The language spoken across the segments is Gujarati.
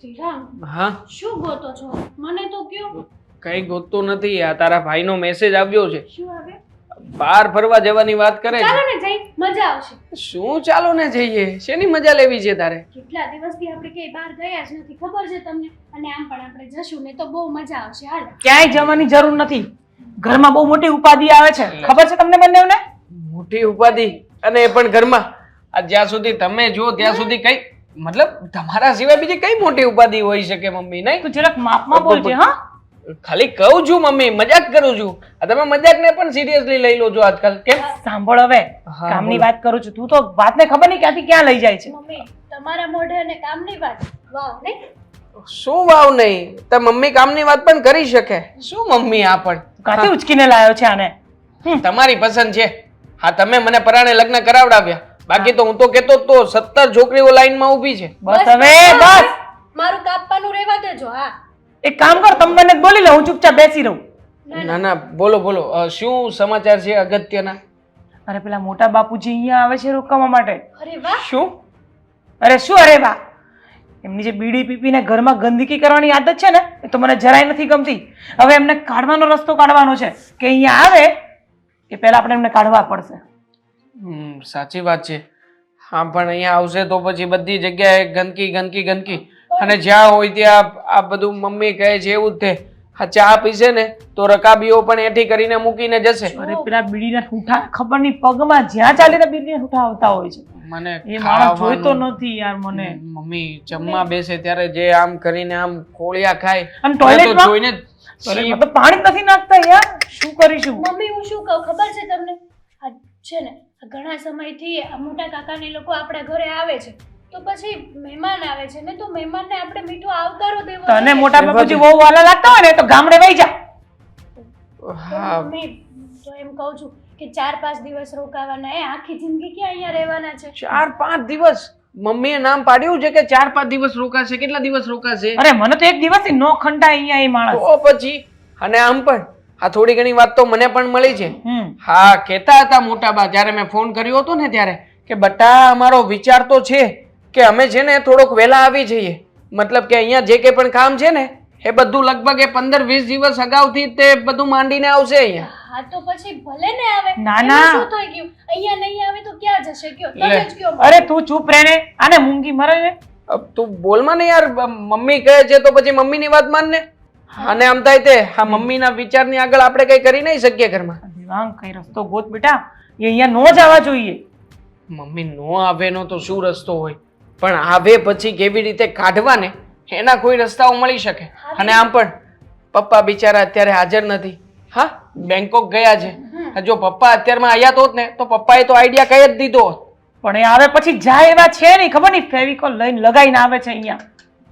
શ્રીરામ હા. શું ગોતો છો? મને તો કયો. કઈ ગોતતો નથી. આ તારા ભાઈનો મેસેજ આવ્યો છે. શું આવે? બહાર ફરવા જવાની વાત કરે ચાલો ને જઈ. મજા આવશે. શું ચાલો ને જઈએ? શેની મજા લેવી છે તારે? કેટલા દિવસથી આપણે ક્યાંય બહાર ગયા જ નથી. ખબર છે તમને? અને આમ પણ આપણે જશું ને તો બહુ મજા આવશે. હાલ. ક્યાંય જવાની જરૂર નથી. ઘરમાં બહુ મોટી ઉપાધિ આવે છે. ખબર છે તમને બંનેને? મોટી ઉપાધિ. અને એ પણ ઘરમાં. આ જ્યાં સુધી તમે જો ત્યાં સુધી કઈ મતલબ તમારા સિવાય બીજી કઈ મોટી ઉપાધિ હોઈ શકે મમ્મી નહીં? તું જરાક માપમાં બોલજે હા? ખાલી કહું છું મમ્મી મજાક કરું છું. આ તમે મજાકને પણ સિરિયસલી લઈ લો છો આજકાલ કેમ? સાંભળ હવે કામની વાત કરું છું. તું તો વાતને ખબર નહીં ક્યાંથી ક્યાં લઈ જાય છે. મમ્મી તમારા મોઢે અને કામની વાત વાવ નહીં? શું વાવ નહીં? તો મમ્મી કામની વાત પણ કરી શકે. શું મમ્મી આ પણ? કાતે ઉચકીને લાયો છે આને? તમારી પસંદ છે. હા તમે મને પરાણે લગ્ન કરાવડાવ્યા. બાકી તો હું તો કેતો તો સત્તર છોકરીઓ લાઈનમાં ઊભી છે. બસ હવે બસ. મારું કાપવાનું રહેવા દેજો હા. એક કામ કર તમે મને બોલી લો હું ચૂપચાપ બેસી રહું. ના ના બોલો બોલો. શું સમાચાર છે અગત્યના? અરે પેલા મોટા બાપુજી અહીંયા આવે છે રોકાવા માટે. અરે વાહ. શું? અરે શું? અરે વાહ. એમની જે બીડી પીપીને ઘરમાં ગંદકી કરવાની આદત છે ને એ તો મને જરાય નથી ગમતી. હવે એમને કાઢવાનો રસ્તો કાઢવાનો છે. કે અહીંયા આવે કે પહેલા આપણે એમને કાઢવા પડશે. સાચી વાત છે. હા પણ અહીંયા આવશે તો પછી બધી જગ્યાએ ગંદકી ગંદકી ગંદકી. અને જ્યાં હોય ત્યાં આ બધું મમ્મી કહે છે એવું જ તે. આ ચા પીશે ને તો રકાબીઓ પણ એઠી કરીને મૂકીને જશે. અરે પેલા બીડીના ઠૂઠા ખબર નહીં પગમાં જ્યાં ચાલે ત્યાં બીડીના ઠૂઠા આવતા હોય છે. મને એ માણસ જોઈતો નથી યાર મને. મમ્મી જમવા બેસે ત્યારે જે આમ કરીને આમ કોળિયા ખાય અને ટોયલેટમાં જોઈને પાણી નથી નાખતા યાર. શું કરીશું? મમ્મી હું શું કહું? ખબર છે તમને? આ છે ને ઘણા સમયથી મોટા કાકાને લોકો આપણા ઘરે આવે છે. તો પછી મહેમાન આવે છે. ને તો મહેમાનને આપણે મીઠો આવકારો દેવો તને મોટા બાપુજી બહુ વાલા લાગતા હોય ને તો ગામડે વહી જા. હા. તો એમ કહું છું કે ચાર પાંચ દિવસ રોકાવાના. એ આખી જિંદગી ક્યાં અહીંયા રહેવાના છે? ચાર પાંચ દિવસ. મમ્મીએ નામ પાડ્યું છે કે ચાર પાંચ દિવસ રોકાશે? કેટલા દિવસ રોકાશે? અરે મને તો એક દિવસ નો ખંડા અહીંયા એ માણસ. તો પછી અને આમ પણ. આ થોડી ઘણી વાત તો મને પણ મળી છે. હા કહેતા હતા મોટા બા જ્યારે મેં ફોન કર્યો હતો ને ત્યારે કે બટા અમારો વિચાર તો છે કે અમે છે ને થોડોક વહેલા આવી જઈએ. મતલબ કે અહીંયા જે કંઈ પણ કામ છે ને એ બધું લગભગ એ પંદર વીસ દિવસ અગાઉથી તે બધું માંડીને આવશે અહીંયા. હા તો પછી ભલે ને આવે. ના, ના. શું થઈ ગયું? અહીંયા નહીં આવે તો ક્યાં જશે? કયો તમે જ કયો અરે તું ચૂપ રહે ને આને મૂંગી મરે તું બોલમાં ને યાર મમ્મી કહે છે તો પછી મમ્મીની વાત માન ને અને આમ થાય તે હા મમ્મીના વિચારની આગળ આપણે કઈ કરી નહીં શકીએ ઘરમાં. દિવાંગ કઈ રસ્તો ગોત બેટા. એ અહીંયા નો જવા જોઈએ. મમ્મી નો આવે નો તો શું રસ્તો હોય? પણ આવે પછી કેવી રીતે કાઢવા ને એના કોઈ રસ્તાઓ મળી શકે. અને આમ પણ પપ્પા બિચારા અત્યારે હાજર નથી. હા બેંકોક ગયા છે. જો પપ્પા અત્યારમાં આયા તો ને તો પપ્પાએ તો આઈડિયા કહી જ દીધો પણ એ આવે પછી જાય એવા છે નહીં ખબર નહીં ફેવિકોલ લઈને લગાવીને આવે છે અહીંયા.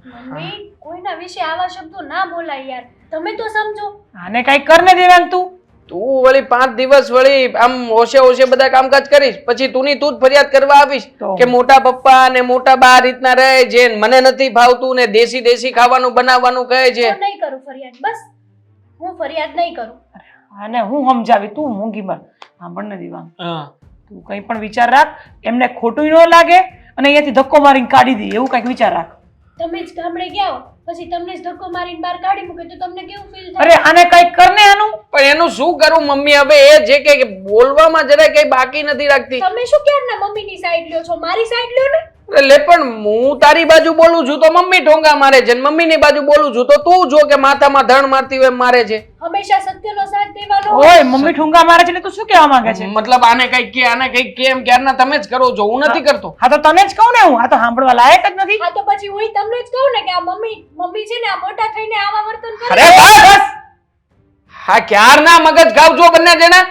મમ્મી કોઈના વિશે આવા શબ્દો ના બોલાય યાર. તમે તો સમજો. આને કઈ કર ને દેવાન તું. તું વળી પાંચ દિવસ વળી આમ ઓછે ઓછે બધા કામકાજ કરીશ પછી તું ની તું જ ફરિયાદ કરવા આવીશ કે મોટા પપ્પા ને મોટા બા રીતના રહે છે મને નથી ભાવતું ને દેશી દેશી ખાવાનું બનાવવાનું કહે છે. હું નહીં કરું ફરિયાદ બસ. હું ફરિયાદ નહીં કરું. અને હું સમજાવી? તું મૂંગી મર સાંભળ ને દિવાંગ. તું કંઈ પણ વિચાર રાખ એમને ખોટું ન લાગે અને અહીંયાથી ધક્કો મારીને કાઢી દે એવું કંઈક વિચાર રાખ. તમે જ ગામડે ગયા હો પછી તમને જ ધક્કો મારીને બહાર કાઢી મૂકે તો તમને કેવું ફીલ અરે આને કંઈક કર ને આનું? પણ એનું શું કરું મમ્મી? હવે એ જે કે બોલવામાં જરાય કઈ બાકી નથી રાખતી. તમે શું ક્યારના મમ્મીની સાઈડ લ્યો છો? મારી સાઈડ લ્યો ને? અરે લે પણ હું તારી બાજુ બોલું છું તો મમ્મી ઢોંગા મારે છે ને મમ્મીની બાજુ બોલું છું તો તું જો કે માથામાં ધણ મારતી હોય એમ મારે છે. હંમેશા સત્યનો સાથ દેવાનો હોય. મમ્મી ઠુંગા મારે છે ને તું શું કહેવા માંગે છે? મતલબ આને કઈ કે આને કઈ કેમ ક્યારના તમે જ કરો છો હું નથી કરતો. હા તો તમે જ કહું ને હું. આ તો સાંભળવા લાયક જ નથી. હા તો પછી હું તમને જ કહું ને કે આ મમ્મી મમ્મી છે ને આ મોટા થઈને આવા વર્તન કરે અરે બસ. હા ક્યારના મગજ ગાવ છો બંને જણા?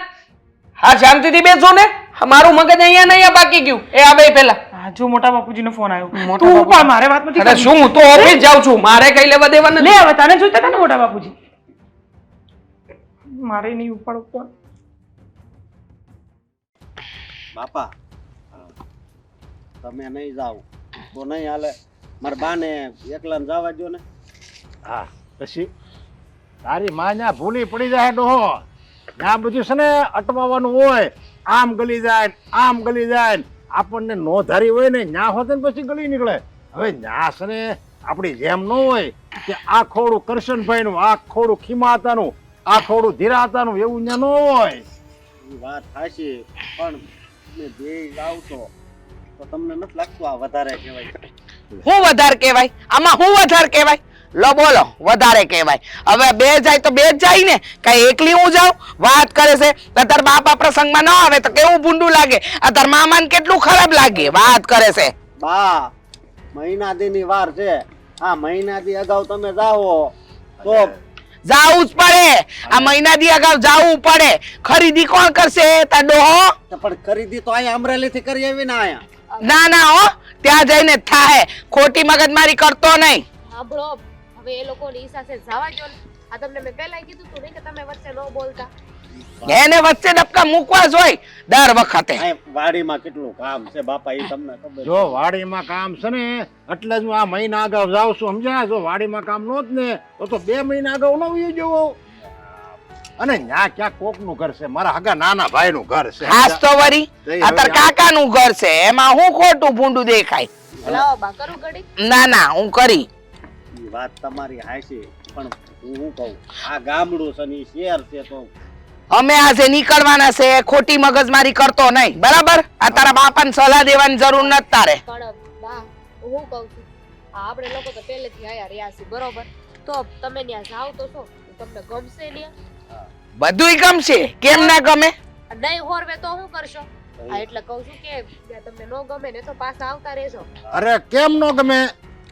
હા શાંતિથી બેસો ને. મારું મગજ અહીંયા ને અહીંયા બાકી ગયું. એ આવે પહેલા. હા જો મોટા બાપુજીનો ફોન આવ્યો. તું બાપુ- મારે વાત નથી અરે શું હું તો ઓફિસ જાઉં છું. મારે કઈ લેવા દેવા લે હવે તને જોઈતા હતા ને મોટા બાપુજી? મારે નહીં ઉપાડ ફોન બાપા તમે નહીં જાઓ. તો નહીં હાલે. મારા બાને એકલા જવા દો ને. હા પછી તારી માં ત્યાં ભૂલી પડી જાય તો ત્યાં બધું છે ને અટવાવાનું હોય આમ ગલી જાય આમ ગલી જાય. આપણને નો ધારી હોય ને ન્યા હોત ને પછી ગળી નીકળે. હવે ન્યાસ છે ને આપણી જેમ ન હોય કે આ ખોડું કરશનભાઈનું આ ખોડું ખીમાતાનું આ ખોડું ધીરાતાનું એવું ન્યા ન હોય. વાત હાચી પણ જે બે આવશો તો તમને નથી લાગતું આ વધારે કહેવાય? હું વધારે કહેવાય? આમાં હું વધારે કહેવાય? લો બોલો વધારે કહેવાય. હવે બે જાય તો બે જ જાય ને? કઈ એકલી હું જાઉં? વાત કરે છે તો તાર બાપા પ્રસંગમાં ન આવે તો કેવું ભૂંડું લાગે? આ તાર મામાને કેટલું ખરાબ લાગે? વાત કરે છે. બા મહિના દીની વાર છે. આ મહિના દી અગાઉ તમે જાઓ. તો જાવું જ પડે. આ મહિના દી અગાઉ જાવું પડે. ખરીદી કોણ કરશે? તાર ડોહો? પણ ખરીદી તો અહીંયા અમરેલી થી કરી આવી ને અહીંયા ના ના હો. ત્યાં જઈને થાય થાહે. ખોટી મગજમારી કરતો નહીં. સાંભળો હવે એ લોકો ની સાથે જવા જો આ તમને મેં પહેલા કીધું તું નહીં કે તમે વચ્ચે ન બોલતા. એને વચ્ચે ડબકા મૂકવા જ દર વખતે. વાડીમાં કેટલું કામ છે બાપા એ તમને ખબર જો વાડીમાં કામ છે ને એટલે જ હું આ મહિના અગાઉ જાઉં છું સમજ્યા? જો વાડીમાં કામ નો જ ને તો તો બે મહિના અગાઉ ન વયું જવો અને ન્યા ક્યાં કોકનું ઘર છે? મારા હગા નાના ભાઈ નું ઘર છે. ખાસ તો વરી જઈ આ હવે તાર કાકાનું ઘર છે એમાં હું ખોટું ભૂંડું દેખાય? ના ના હું કરી. વાત તમારી હાશે પણ હું શું કહું? આ ગામડું છે ને શેર છે તો અમે આજે નીકળવાના છે ખોટી મગજમારી કરતો નહીં. બરાબર? આ તારા બાપાને સલાહ દેવાની જરૂર નથી તારે. પણ બા હું કહું છું આ આપણે લોકો તો પહેલેથી આયા રહ્યા છીએ બરોબર? તો તમે ત્યાં જાઓ તો શું? તમને ગમશે ત્યાં બધુંય ગમશે. કેમ ના ગમે? નહીં હોરવે તો શું કરશો? હા એટલે કહું છું કે તમને ન ગમે ને તો પાછા આવતા રહેજો. અરે કેમ નો ગમે?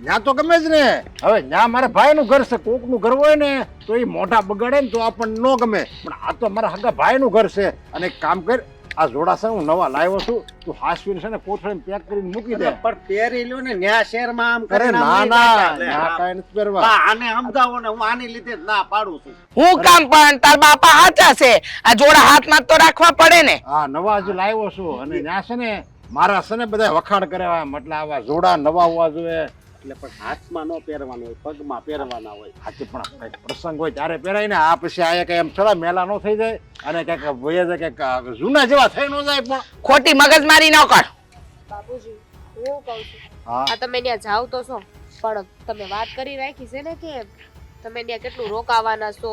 ન્યા તો ગમે જ ને. હવે ન્યા મારા ભાઈ નું ઘર છે કોકનું ઘર હોય ને તો એ મોઢા બગાડે ને તો આપણને ન ગમે. પણ આ તો મારા હગા ભાઈ નું ઘર છે. અને કામ કર આ જોડા હું નવા લાવ્યો છું. તું હાસવીને છે ને કોથળીમાં પેક કરીને મૂકી દે. પણ પહેરી લ્યો ને ન્યા શહેરમાં આમ કરે ના ના ના કાઈ નથી પહેરવા. આને સમજાવો ને હું આની લીધે ના પાડું છું. હું કામ પણ તાર બાપા હાચા છે. આ જોડા હાથમાં જ તો રાખવા પડે ને. હા નવા જ લાવ્યો છું. અને ત્યાં છે ને મારા છે ને બધા વખાણ કરે મતલબ આવા જોડા નવા હોવા જોઈએ. એટલે પણ હાથમાં ન પહેરવાનો હોય પગમાં પહેરવાના હોય. હાથી પણ કંઈક પ્રસંગ હોય ત્યારે પહેરાય ને આ પછી આ કઈ એમ થોડા મેલા નો થઈ જાય અને કંઈક ભય જાય કંઈક જૂના જેવા થઈ ન જાય પણ. ખોટી મગજમારી ન કર. બાપુજી હું કહું છું હા. તમે ત્યાં જાવ તો છો પણ તમે વાત કરી રાખી છે ને કે તમે ત્યાં કેટલું રોકાવાના છો?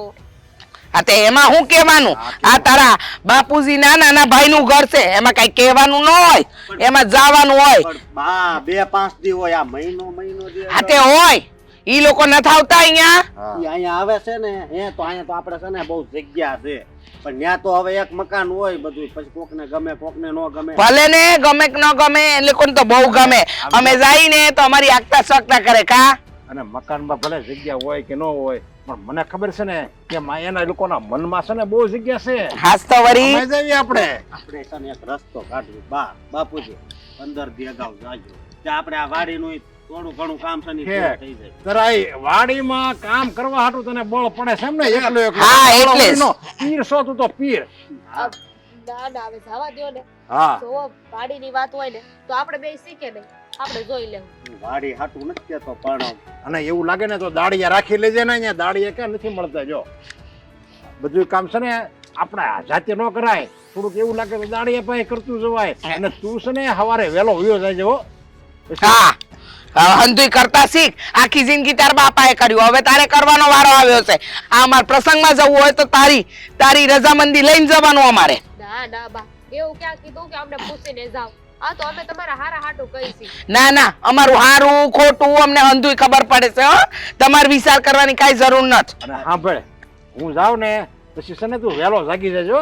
આ તે એમાં હું કહેવાનું? આ તારા બાપુજી ના નાના ભાઈ નું ઘર છે એમાં કઈ કહેવાનું ન હોય. એમાં જવાનું હોય. બા બે પાંચ દી હોય આ મહિનો મહિનો આ તે હોય. ઈ લોકો નથી આવતા અહીંયા? અહીંયા આવે છે ને એ તો અહીંયા તો આપણે છે ને બહુ જગ્યા છે. પણ ત્યાં તો હવે એક મકાન હોય બધું પછી કોકને ગમે કોકને ન ગમે. ભલે ને ગમે કે ન ગમે એ લોકોને તો બહુ ગમે. અમે જઈને તો અમારી આગતા સકતા કરે કા? અને મકાનમાં ભલે જગ્યા હોય કે ન હોય પણ મને ખબર છે ને કે માયાના લોકોના મનમાં છે ને બહુ જગ્યા છે. હાસ તો વરી. અમે જઈએ આપણે. આપણે છે ને એક રસ્તો કાઢવો બા બાપુજી પંદર દી અગાઉ જાજો ત્યાં આપણે આ વાડીનું થોડું ઘણું કામ છે ને ઈ થઈ જાય. તરાઈ વાડીમાં કામ કરવા હાટું તને બળ પડે છે એમ ને? એકલો એકલો. હા, એટલે પીર છો તું તો પીર. દાદા ના ના હવે જવા દો ને. હા. તો વાડીની વાત હોય ને તો આપણે બે શીખે નહીં આપણે જોઈ લેવું. વાડી હાટું નથી કેતો પણ અને એવું લાગે ને તો દાડિયા રાખી લેજે ને અહીંયા દાડિયા ક્યાં નથી મળતા જો. બધું કામ છે ને આપણે જાતે ન કરાય. થોડુંક એવું લાગે તો દાડિયા પાસે કરતું જવાય. અને તું છે ને સવારે વહેલો વયો જાય હો. હા. હંધુય કરતા શીખ. આખી જિંદગી તારા બાપાએ કર્યું. હવે તારે કરવાનો વારો આવ્યો છે. આ અમાર પ્રસંગમાં જવું હોય તો તારી તારી રજામંદી લઈને જવાનું અમારે. ના ના બા. એવું ક્યાં કીધું કે અમને પૂછીને જાવ આ તો અમે તમારા હારા હાટું કહીશી. ના ના અમારું હારું ખોટું અમને અંધુય ખબર પડે છે હો. તમારે વિચાર કરવાની કાંઈ જરૂર નથી. અને સાંભળ હું જાઉં ને પછી છે ને તું વહેલો જાગી જજો.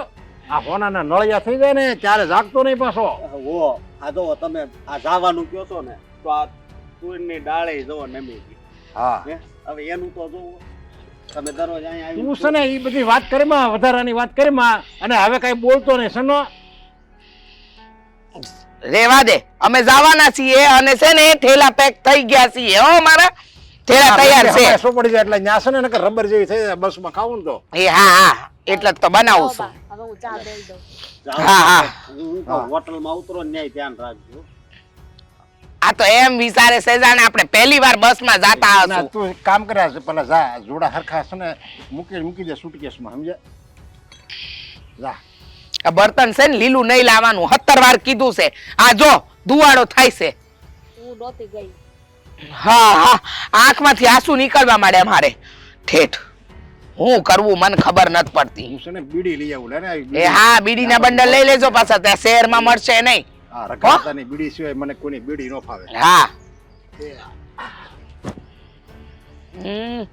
આ હોનાના નળિયા થઈ જાય ને ત્યારે જાગતો નહીં પાછો. ઓ આ જો તમે આ જાવાનું કયો છો ને તો આ તુરની ડાળે જો નમી ગઈ. હા. હે? હવે એનું તો જોવો તમે દરરોજ અહીંયા તું સને છે ને એ બધી વાત કરીમાં વધારાની વાત કરીમાં અને હવે કઈ બોલતો નહીં સનો રેવા દે. અમે જવાના છીએ અને છે ને થેલા પેક થઈ ગયા છીએ હો મારા. થેલા તૈયાર છે. શું પડી જાય? એટલે ન્યાસ ને નકર રબર જેવી થઈ જાય બસમાં ખાવું તો. એ હા હા. એટલે જ તો બનાવું છું. હવે હું ચા દઈ દઉં. હા, હા. હોટલમાં ઉતરો ન્યાય ધ્યાન રાખજો. આ તો એમ વિચારે છે જાણે આપણે પહેલી વાર બસમાં જાતા હશું. તું એક કામ કર્યા છે પેલા જા જોડા હરખા છે ને મૂકી મૂકી દે સુટકેસમાં સમજે જા. આ બર્તન છે ને લીલું નહીં લાવવાનું. સત્તર વાર કીધું છે. આ જો ધુવાડો થાય છે. હું નહોતી ગઈ. હા હા. આંખમાંથી આંસુ નીકળવા માંડ્યા મારે. ઠેઠ હું કરવું મને ખબર નથી પડતી. હું છે ને બીડી લઈ આવું. લે એ બીડી. હા બીડીના બંડલ લઈ લેજો પાછા. ત્યાં શહેરમાં મળશે નહીં. આ રખડતાની બીડી સિવાય મને કોની બીડી નો ફાવે. હા. હમ.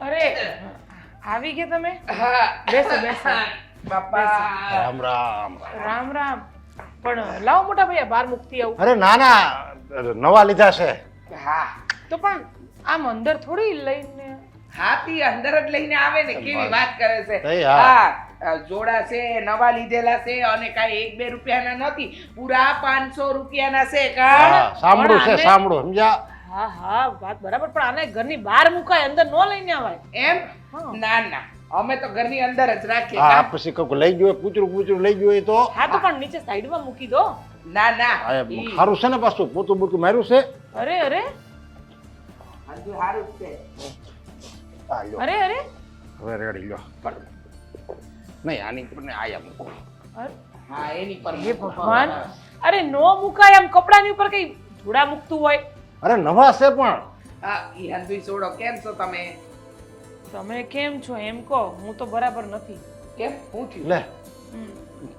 અરે આવી ગયા તમે? બેસો બેસો. બાપા. રામ રામ રામ. રામ પણ લાવો મોટા ભૈયા બાર મુક્તિ આવું. અરે ના ના. નવા લીધા છે. હા. તો પણ આમ અંદર થોડી લઈને હાથી અંદર જ લઈને આવે ને કેવી વાત કરે છે. હા. જોડા છે નવા લીધેલા છે અને કાઈ એક બે રૂપિયાના નથી. પૂરા પાંચસો રૂપિયાના છે કા? સાંભળું છે સાંભળું. સમજ્યા? હા હા વાત બરાબર. પણ આને ઘરની બહાર મુકાય અંદર નો લઈને આવાય એમ? ના ના. અમે તો ઘરની અંદર જ રાખીએ. હા પછી કોઈક લઈ ગયો હોય, પૂતરું પૂતરું લઈ ગયું હોય તો? હા તો પણ નીચે સાઈડમાં મૂકી દો. ના ના. સારું છે ને પાછું? પોતું બોતું માર્યું છે? અરે અરે. હજુ સારું છે. અરે અરે. હવે રેડી લ્યો. નહીં આની પર ને આયા મૂકો. હા એની પર હે ભગવાન. અરે નો મુકાય આમ કપડાની ઉપર કઈ ધૂળા મૂકતું હોય. અરે નવા છે પણ. હા ઈ હંધુઈ છોડો કેમ છો તમે? તમે કેમ છો? એમ કહો હું તો બરાબર નથી. કેમ? હું થયું? લે. હમ.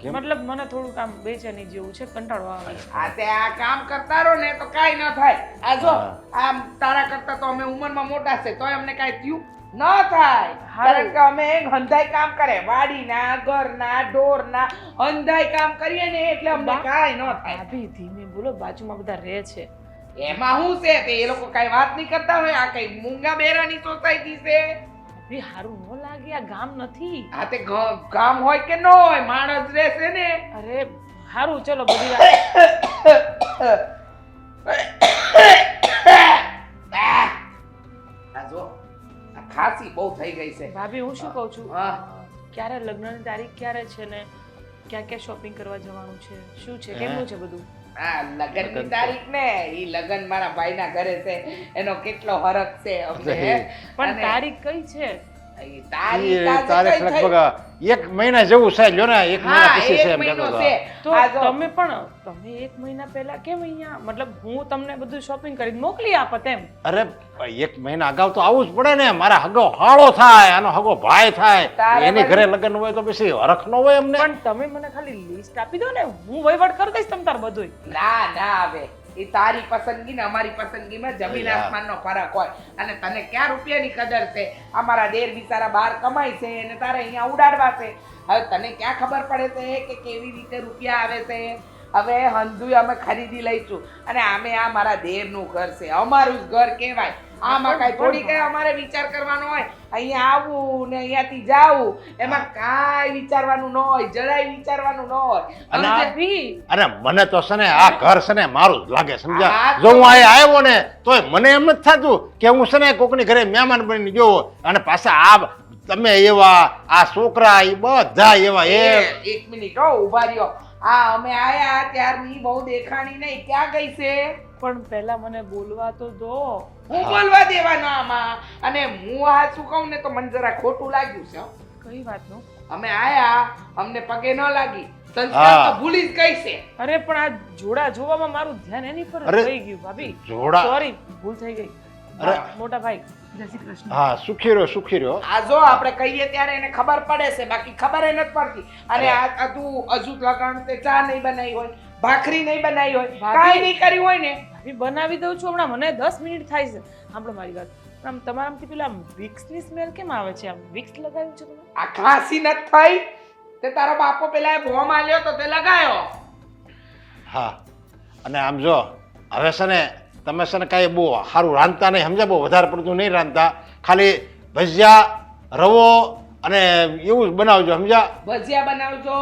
કેમ? મતલબ મને થોડુંક આમ બેચેની જેવું છે કંટાળો આવે છે. આ તે આ કામ કરતા રહો ને તો કાઈ ન થાય. આ જો હા. આમ તારા કરતા તો અમે ઉંમરમાં મોટા છે તોય અમને કાઈ થયું ન થાય. હારું. કારણ કે અમે હંધાઈ કામ કરે વાડીના ઘરના ઢોરના હંધાઈ કામ કરીએ ને એટલે અમને બા- કાઈ ન થાય. ભાભી ધીમે બોલો બાજુમાં બધા રહે છે. એમાં શું છે તે? એ લોકો કઈ વાત નહીં કરતા હોય આ કઈ મૂંગા બેરાની સોસાયટી છે. એ હારું ન લાગે આ ગામ નથી. આ તે ગામ હોય કે ન હોય માણસ રહેશે ને. અરે હારું ચલો બધી વાત. આ જો આ ખાંસી બહુ થઈ ગઈ છે. ભાભી હું શું કહું છું. ક્યારે લગ્નની તારીખ ક્યારે છે ને? ક્યાં ક્યાં શોપિંગ કરવા જવાનું છે? શું છે? કેમનું છે બધું? આ લગનની તારીખ ને ઈ લગન મારા ભાઈના ઘરે છે. એનો કેટલો હરખ છે પણ તારીખ કઈ છે? ઈ ઈ તારીખ આજે તારીખ કઈ થઈ? લગભગ એક મહિના જેવું છે લ્યો ને એક મહિના પછી છે એમ કહેતો તો તમે પણ તમે એક મહિના પહેલા કેમ અહીંયા મતલબ હું તમને બધું શોપિંગ કરીને મોકલી આપત એમ? અરે એક મહિના અગાઉ તો આવવું જ પડે ને મારા હગો હાળો થાય આનો હગો ભાઈ થાય. એની ઘરે લગ્ન હોય તો પછી હરખ ન હોય એમને. પણ તમે મને ખાલી લિસ્ટ આપી દો ને હું વહીવટ કરી દઈશ તમ તાર બધું ના ના આવે એ તારી પસંદગી ને અમારી પસંદગીમાં જમીન. આસમાનનો ફરક હોય. અને તને ક્યાં રૂપિયાની કદર છે? અમારા દેર બિચારા બહાર કમાય છે અને તારે અહીંયા ઉડાડવા છે. હવે તને ક્યાં ખબર પડે છે કે કેવી રીતે રૂપિયા આવે છે? હવે હંધુય અમે ખરીદી લઈશું. અને આમે આ મારા દેરનું ઘર છે. અમારું જ ઘર કહેવાય. આમાં કાંઈ થોડી કઈ અમારે વિચાર કરવાનો હોય. અહીંયા આવવું ને અહીંયાથી જાવું. એમાં કાંઈ વિચારવાનું ન હોય જરાય વિચારવાનું ન હોય. અને અરે મને તો છે ને આ ઘર છે ને મારું જ લાગે સમજ્યા? જો હું અહીં આવ્યો ને તોય મને એમ જ થતું કે હું છે ને કોકની ઘરે મહેમાન બનીને ગયો અને પાછા આ તમે એવા આ છોકરા એ બધા એવા એ એ, એક મિનિટ હો ઊભા રહ્યો. આ અમે આયા ત્યારની બહુ દેખાણી નહીં. ક્યાં ગઈ છે? પણ પહેલા મને બોલવા તો દો. હું બોલવા દેવાનો આમાં. અને હું આ શું કહું ને તો મને જરા ખોટું લાગ્યું છે હો. કઈ વાતનું? અમે આયા અમને પગે ન લાગી. સંસ્કાર તો ભૂલી જ ગઈ છે. અરે પણ આ જોડા જોવામાં મારું ધ્યાન એની પર અરે, ગયું ભાભી. જોડા. સોરી ભૂલ થઈ ગઈ. અરે. મોટા ભાઈ. હા સુખી રહ્યો સુખી રહ્યો આ જો આપણે કહીએ ત્યારે એને ખબર પડે છે બાકી ખબર નથી પડતી. અને આ તું હજુ લગન તે ચા નહીં બનાવી હોય ભાખરી નહીં બનાવી હોય. કાંઈ નહીં કર્યું હોય ને ભાભી બનાવી દઉં છું હમણાં મને દસ મિનિટ થાય છે. સાંભળો મારી વાત. પણ આમ તમારામાંથી પેલા વિક્સની સ્મેલ કેમ આવે છે? આમ વિક્સ લગાવ્યું છે તમે? આ ખાંસી નથી થઈ. તે તારો બાપો પેલા ભોમ આલ્યો તો તે લગાયો. હા. અને આમ જો હવે છે ને તમે છે ને કાંઈ બહુ સારું રાંધતા નહીં સમજા બહુ વધારે પડતું નહીં રાંધતા. ખાલી ભજીયા રવો અને એવું જ બનાવજો સમજ્યા? ભજીયા બનાવજો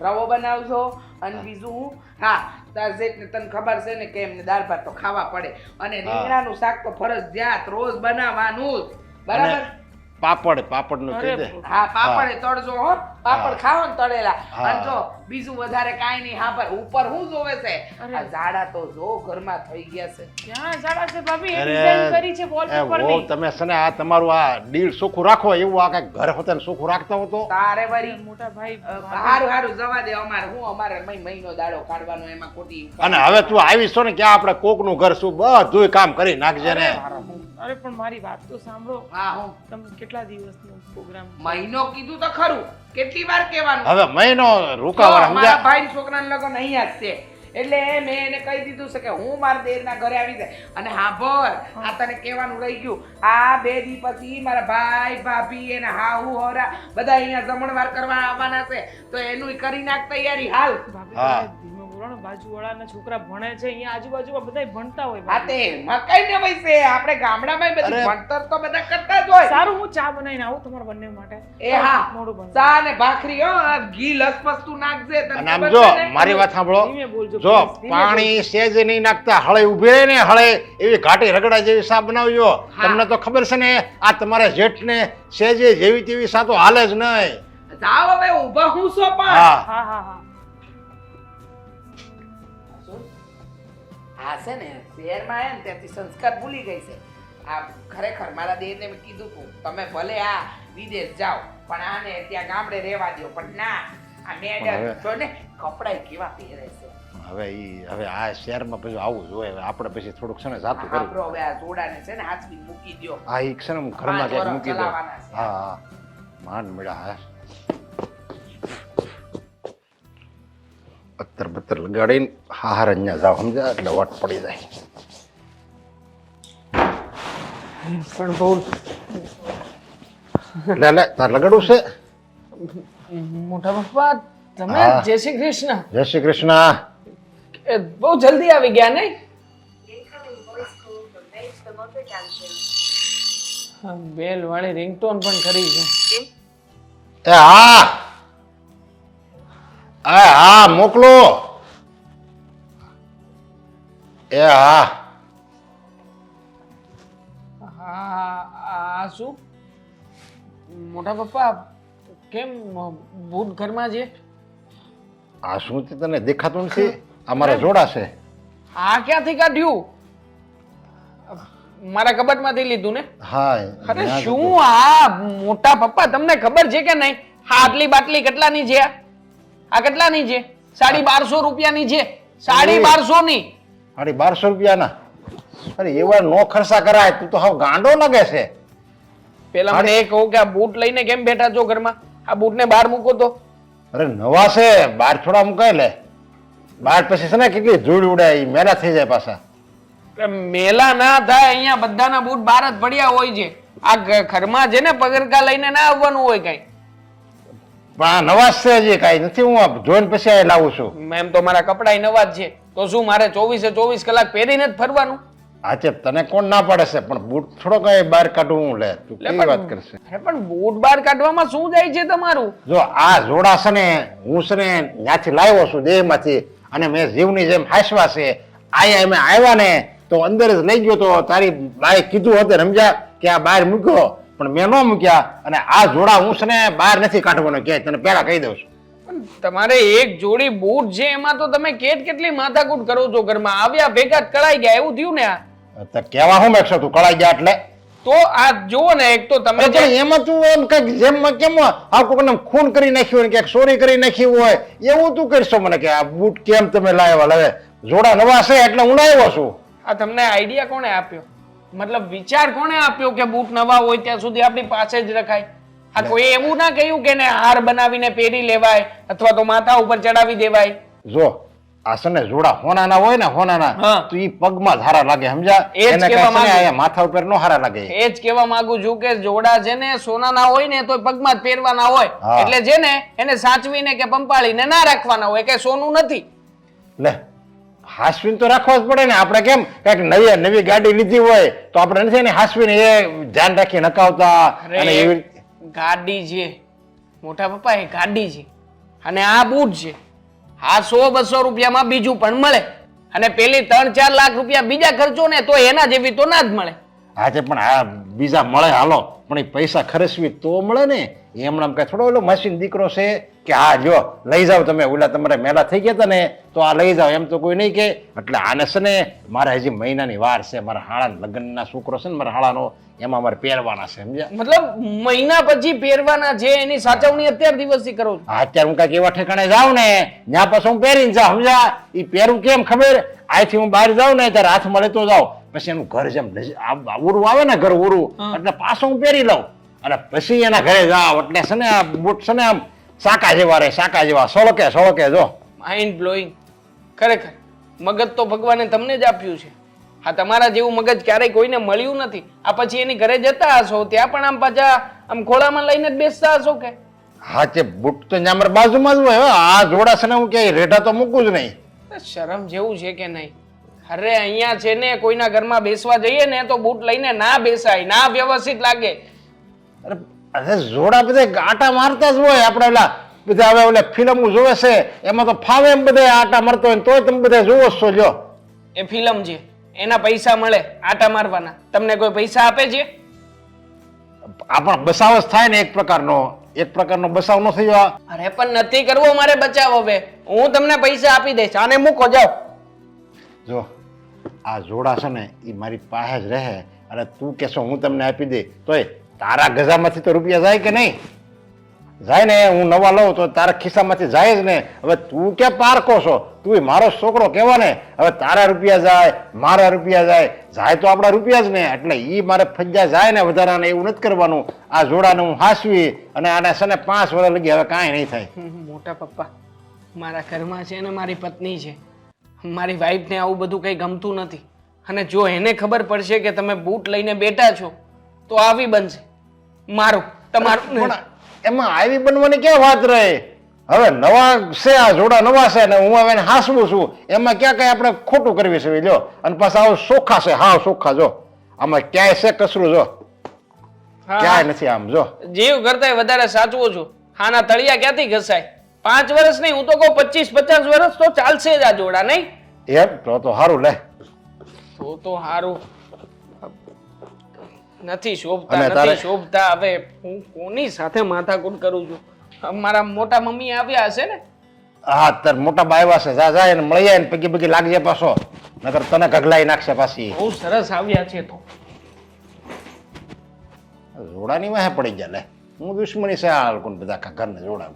રવો બનાવજો અને બીજું હું હા તાર જેઠને તને ખબર છે ને કે એમને દાળ ભાત તો ખાવા પડે. અને રીંગણાનું શાક તો ફરજિયાત રોજ બનાવવાનું જ. બરાબર? પાપડ પાપડનું કહી દે હા પાપડ તળજો હો. પાપડ. ખાઓ ને તળેલા. અને જો બીજું વધારે કાઈ નહીં. હા પર ઉપર હું જોવે છે? આ ઝાડા તો જો ઘરમાં થઈ ગયા છે. ક્યાં ઝાડા છે ભાભી? એ ડિઝાઇન કરી છે વોલપેપરની. તમે સને આ તમારું આ દિલ સુખું રાખો એવું આ કંઈક ઘર હોતે સુખું રાખતા હતો તો? તારે વળી મોટા ભાઈ હારું હારું જવા દે અમારે. હું અમારે મય મહિનો દાડો કાઢવાનો એમાં ખોટી અને હવે તું આવીશ ને કે આપણે કોકનું ઘર શું બધું કામ કરી નાખજે ને. અરે પણ મારી વાત તો સાંભળો. હા હું. તમે કેટલા દિવસનો પ્રોગ્રામ મહિનો કીધું તો ખરું. કેટલી વાર કહેવાનું? હવે મહિનો રોકાવા મારા ભાઈ છોકરાના લગન અહીંયા જ છે. એટલે મેં એને કહી દીધું છે કે હું મારા દેરના ઘરે આવી જાય. અને હા ભર આ તને કહેવાનું રહી ગયું. આ બે દી પછી મારા ભાઈ ભાભી એને હાહુ હોરા બધા અહીંયા જમણવાર કરવા આવવાના છે. તો એનું કરી નાખ તૈયારી હાલ. ને બાજુવાળાના છોકરા ભણે છે અહીંયા આજુબાજુમાં બધા ભણતા હોય હા તે મકાઈ ને વૈસે આપણે ગામડામાં બધું ભણતર તો બધા કરતા જ હોય. સારું હું ચા બનાવીને આવું તમારા બંને માટે. એ હા. મોડું બનશે. ચા ને ભાખરી હો ઘી લસપસતું નાખજે તને આમ ખબર જો છે મારી વાત સાંભળો. જો પાણી સેજ નહીં નાખતા હળે ઉભે રહે ને હળે એવી ઘાટી રગડા જેવી સા બનાવજો. તમને તો ખબર છે ને આ તમારા જેઠ ને સેજે જેવી તેવી સા તો હાલે જ નહીં. જાઓ હવે ઊભા હું સો પણ હા હા હા. આ છે ને શહેરમાં હે ને ત્યાંથી સંસ્કાર ભૂલી ગઈ છે. આ ખરેખર મારા દેહને મેં કીધું હતું તમે ભલે આ વિદેશ જાઓ પણ આને ત્યાં ગામડે રહેવા દો પણ ના આ મેડમ જો ને કપડાય કેવા પહેરે છે. હવે ઈ હવે આ શહેરમાં પછી આવું જોઈએ હવે આપણે પછી થોડુંક છે ને જાતું કરવું આપણો હવે આ જોડાને છે ને હાથવી મૂકી દ્યો. હા ઈ છે ને હું ઘરમાં મૂકી દો. હા. હા માન મળ્યા હા. અત્તર બત્તર લગાડીને હાર અહીંયા જાવ સમજ્યા એટલે વટ પડી જાય પણ બહુ લે લે તાર લગાડવું છે મોટા પપ્પા તમે હા. જય શ્રી કૃષ્ણ જય શ્રી કૃષ્ણ એ બહુ જલ્દી આવી ગયા નહીં બેલ વાળી રિંગટોન પણ કરી છે એ હા હા મોકલો. એ હા. હા આ શું? મોટા પપ્પા કેમ ભૂત ઘરમાં છે? આ શું તે તને દેખાતું નથી? અમારા જોડાશે જોડા છે. આ ક્યાંથી કાઢ્યું? મારા કબટમાંથી લીધું ને? હા અરે શું આ મોટા પપ્પા તમને ખબર છે કે નહીં? આટલી બાટલી કેટલાની છે આ? કેટલાની છે? સાડી બારસો રૂપિયાની છે. સાડી. બારસો ની અરે બારસો રૂપિયાના? અરે એવા નો ખર્ચા કરાય તું તો હાવ ગાંડો લાગે છે. પેલા મને એ કહું કે આ બૂટ લઈને કેમ બેઠા છો ઘરમાં? આ બૂટને બહાર મૂકો તો. અરે નવા છે બાર થોડા મુકાય લે. બાર પછી છે ને કેટલી ધૂળ ઉડે એ મેલા થઈ જાય પાછા. મેલા ના થાય અહીંયા બધાના બૂટ બહાર જ પડ્યા હોય છે. આ ઘરમાં છે ને પગરખા લઈને ના આવવાનું હોય કઈ. પણ આ નવા જ છે કાંઈ નથી હું આ જોઈને પછી આ લાવું છું. એમ તો મારા કપડાય નવા જ છે. તો શું મારે ચોવીસે ચોવીસ કલાક પહેરીને જ ફરવાનું? આજે તને કોણ ના પાડે છે? પણ બૂટ થોડો કઈ બહાર કાઢવું હું લે તું કેવી વાત કરશે? અરે પણ બૂટ બહાર કાઢવામાં શું જાય છે તમારું? જો આ જોડા છે ને હું છે ને ત્યાંથી લાવ્યો છું દેહમાંથી અને મેં જીવની જેમ હાસવા છે. આયા અમે આવ્યા ને તો અંદર જ લઈ ગયો તો તારી બાએ કીધું હતું સમજ્યા? કે આ બહાર મૂક્યો. પણ મેં ન મૂક્યા અને આ જોડા હું છે ને બહાર નથી કાઢવાનો કે તને પહેલા કહી દઉં છું. પણ તમારે એક જોડી બૂટ છે એમાં તો તમે કેટ કેટલી માથાકૂટ કરો છો? ઘરમાં આવ્યા ભેગા જ કળાઈ ગયા એવું થયું ને આ? તો કેવા હું મેક્ષો તું કળાઈ ગયા એટલે? તો આ જુઓ ને એક તો તમે એમાં તું એમ કંઈક જેમ કેમ આ કોકને ખૂન કરી નાખ્યું હોય ક્યાંક ચોરી કરી નાખી હોય એવું તું કરશો મને કે આ બૂટ કેમ તમે લાવ્યા? લાવે જોડા નવા છે એટલે હું લાવ્યો છું. આ તમને આઈડિયા કોણે આપ્યો? મતલબ વિચાર કોણે આપ્યો કે બૂટ નવા હોય ત્યાં સુધી આપણી પાસે જ રખાય? આ કોઈ એવું ના કહ્યું કે હાર બનાવીને પહેરી લેવાય અથવા તો માથા ઉપર ચડાવી દેવાય? જો આસને જોડા હોનાના હોય ને હોનાના તો ઈ પગમાં ધારા લાગે સમજા એ એને કહેવામાં માથા ઉપર નો હારા લાગે. એ જ કહેવા માંગુ છું કે જોડા છે ને સોનાના હોય ને તો પગમાં જ પહેરવાના હોય. એટલે છે ને એને સાચવીને કે પંપાળીને ના રાખવાના હોય કે સોનું નથી. લે હાસવીને તો રાખવા જ પડે ને. આપણે કેમ કંઈક નવી નવી ગાડી લીધી હોય તો આપણે નથી ને હાસવીન એ ધ્યાન રાખી નકાવતા અને એવી ગાડી છે. મોટા પપ્પા એ ગાડી છે. અને આ બૂટ છે. આ સો બસો રૂપિયામાં બીજું પણ મળે. અને પેલી ત્રણ ચાર લાખ રૂપિયા બીજા ખર્ચો ને તો એના જેવી તો ના જ મળે. હા તે પણ આ બીજા મળે હાલો. પણ એ પૈસા ખર્ચવી તો મળે ને. એ કે થોડો ઓલો મશીન દીકરો છે કે હા જો લઈ જાઓ તમે. ઓલા તમારે મેલા થઈ ગયા હતા ને તો આ લઈ જાઓ. એમ તો કોઈ નહીં કે એટલે આને છે ને મારે હજી મહિનાની વાર છે. મારા હાળા લગ્નના છોકરો છે ને મારા હાળાનો એમાં મારે પહેરવાના છે. સમજ્યા મતલબ મહિના પછી પહેરવાના છે એની સાચવણી અત્યાર દિવસથી કરો હા, અત્યારે હું કાંઈક એવા ઠેકાણે જાઉં ને ત્યાં પછી હું પહેરીને જાઉં સમજ્યા? એ પહેરું કેમ ખબર? અહીંથી હું બહાર જાઉં ને ત્યારે હાથમાં લેતો જાઉં. પછી એનું ઘર જેમ ઉરું આવે ને ઘર ઉરું એટલે પાછું હું પહેરી લઉં. અને પછી એના ઘરે જાવ એટલે છે ને આ બૂટ છે ને આમ સાકા જેવા રહે સાકા જેવા. સોળકે સોળકે જો. માઇન્ડ બ્લોઈંગ ખરેખર. મગજ તો ભગવાને તમને જ આપ્યું છે. હા તમારા જેવું મગજ ક્યારેય કોઈને મળ્યું નથી. આ પછી એની ઘરે જતા હશો ત્યાં પણ આમ પાછા આમ ખોળામાં લઈને જ બેસતા હશો કે? હા તે બૂટ તો જામર બાજુમાં જ હોય. આ જોડા છે ને હું ક્યાંય રેઢા તો મૂકું જ નહીં. શરમ જેવું છે કે નહીં? અરે અહીંયા છે ને કોઈના ઘરમાં બેસવા જઈએ ને તો બૂટ લઈને ના બેસાય ના વ્યવસ્થિત લાગે. અરે અરે જોડા બધે આટા મારતા જ હોય આપણે ઓલા બધા હવે ઓલા ફિલ્મ જોવે છે. એમાં તો ફાવે એમ બધા આટા મારતો હોય તોય તમે બધા જોવો છો જો. એ ફિલ્મ છે એના પૈસા મળે આટા મારવાના. તમને કોઈ પૈસા આપે છે? આપણ બસાવ જ થાય ને એક પ્રકારનો એક પ્રકારનો બસાવ ન થયો અરે પણ નથી કરવો મારે બચાવ હવે. હું તમને પૈસા આપી દઈશ. આને મૂકો જાઓ. જો આ જોડા છે ને એ મારી પાસે જ રહે. અને તું કહેશો હું તમને આપી દે. તોય તારા ગજામાંથી તો રૂપિયા જાય કે નહીં? જાય ને, હું નવા લઉં તો તારા ખિસ્સામાંથી જાય જ ને. હવે તું ક્યાં પારકો છો? તું મારો છોકરો કહેવા ને? હવે તારા રૂપિયા જાય, મારા રૂપિયા જાય. જાય તો આપણા રૂપિયા જ ને. એટલે એ મારે ફજ્જા જાય ને વધારાને એવું નથી કરવાનું. આ જોડાને હું હાસવી અને આને છે ને પાંચ વર્ષ લગી હવે કાંઈ નહીં થાય. મોટા પપ્પા, મારા ઘરમાં છે ને મારી પત્ની છે. મારી વાઈફને આવું બધું કંઈ ગમતું નથી. અને જો એને ખબર પડશે કે તમે બૂટ લઈને બેઠા છો, તો આવી બનશે. મારું તમારું પણ એમાં આવી બનવાની ક્યાં વાત રહે? હવે નવા છે આ જોડા નવા છે ને હું હવે એને હાસવું છું. એમાં ક્યાં કઈ આપણે ખોટું કરવી છે જો અને પાછા આવું સોખા છે હાવ સોખા જો. આમાં ક્યાંય છે કસરું જો. હા, ક્યાંય નથી આમ જો. જીવ કરતા વધારે સાચવો છું. હાના તળિયા ક્યાંથી ઘસાય? પાંચ વર્ષ નહીં હું તો કહું પચીસ પચાસ વર્ષ તો ચાલશે જ આ જોડા નહીં? એમ? તો તો સારું લે. તો તો હારું. નથી શોભતા નથી શોભતા. હવે હું કોની સાથે માથાકૂટ કરું છું? મારા મોટા મમ્મી આવ્યા હશે ને? હા તાર મોટા બાયવા છે. જા જા એને મળી જાય ને પગી પગી લાગજે પાછો. નકર તને ગગલાઈ નાખશે પાછી. બહુ સરસ આવ્યા છે તો. જોડાની વાહે પડી જાય લે. હું દુશ્મની છે આ બધા ઘરને જોડા